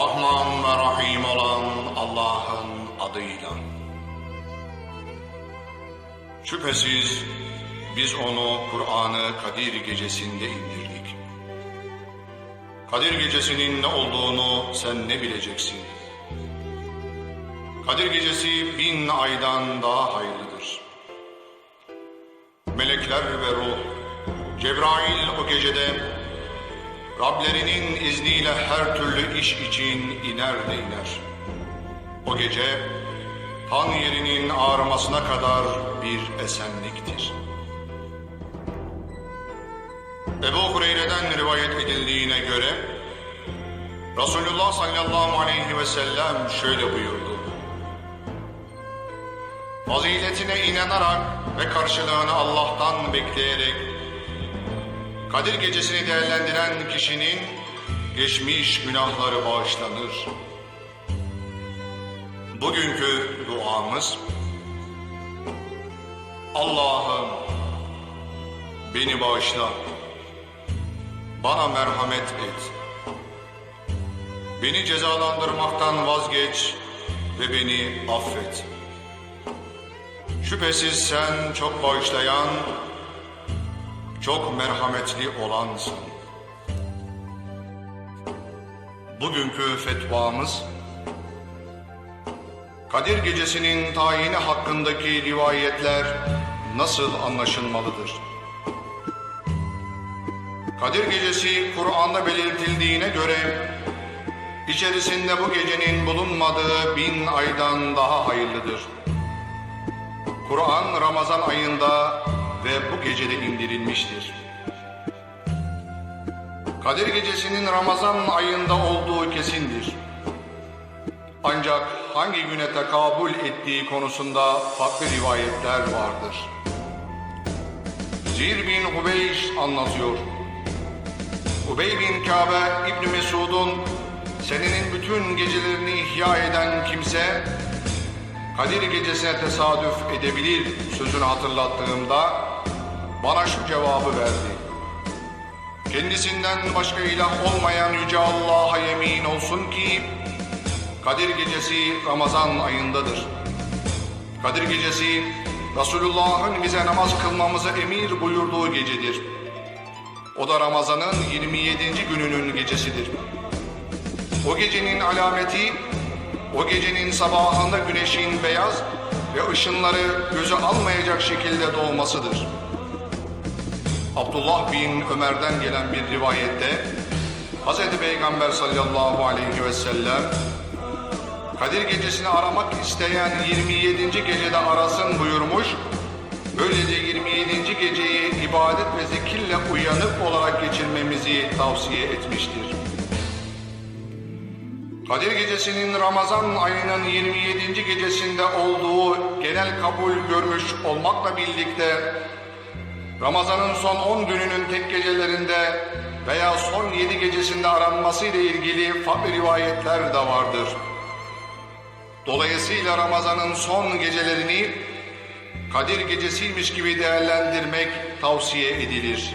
Rahman ve Rahim olan Allah'ın adıyla. Şüphesiz biz onu Kur'an'ı Kadir gecesinde indirdik. Kadir gecesinin ne olduğunu sen ne bileceksin? Kadir gecesi bin aydan daha hayırlıdır. Melekler ve ruh, Cebrail o gecede Rablerinin izniyle her türlü iş için iner de iner. O gece tan yerinin ağrımasına kadar bir esenliktir. Ebu Hureyre'den rivayet edildiğine göre Resulullah sallallahu aleyhi ve sellem şöyle buyurdu. Faziletine inanarak ve karşılığını Allah'tan bekleyerek Kadir gecesini değerlendiren kişinin geçmiş günahları bağışlanır. Bugünkü duamız Allah'ım beni bağışla. Bana merhamet et. Beni cezalandırmaktan vazgeç ve beni affet. Şüphesiz sen çok bağışlayan, çok merhametli olansın. Bugünkü fetvamız, Kadir Gecesi'nin tayini hakkındaki rivayetler nasıl anlaşılmalıdır? Kadir Gecesi Kur'an'da belirtildiğine göre, içerisinde bu gecenin bulunmadığı bin aydan daha hayırlıdır. Kur'an Ramazan ayında ve bu gecede indirilmiştir. Kadir gecesinin Ramazan ayında olduğu kesindir. Ancak hangi güne tekabül ettiği konusunda farklı rivayetler vardır. Zir bin Hubeyş anlatıyor. Ubey bin Kabe İbni Mesud'un senenin bütün gecelerini ihya eden kimse Kadir gecesine tesadüf edebilir sözünü hatırlattığımda bana şu cevabı verdi. Kendisinden başka ilah olmayan Yüce Allah'a yemin olsun ki Kadir gecesi Ramazan ayındadır. Kadir gecesi Resulullah'ın bize namaz kılmamızı emir buyurduğu gecedir. O da Ramazan'ın 27. gününün gecesidir. O gecenin alameti o gecenin sabahında güneşin beyaz ve ışınları göze almayacak şekilde doğmasıdır. Abdullah bin Ömer'den gelen bir rivayette Hz. Peygamber sallallahu aleyhi ve sellem Kadir gecesini aramak isteyen 27. gecede arasın buyurmuş. Böylece 27. geceyi ibadet ve zikirle uyanık olarak geçirmemizi tavsiye etmiştir. Kadir Gecesi'nin Ramazan ayının 27. gecesinde olduğu genel kabul görmüş olmakla birlikte Ramazan'ın son 10 gününün tek gecelerinde veya son 7 gecesinde aranması ile ilgili farklı rivayetler de vardır. Dolayısıyla Ramazan'ın son gecelerini Kadir Gecesiymiş gibi değerlendirmek tavsiye edilir.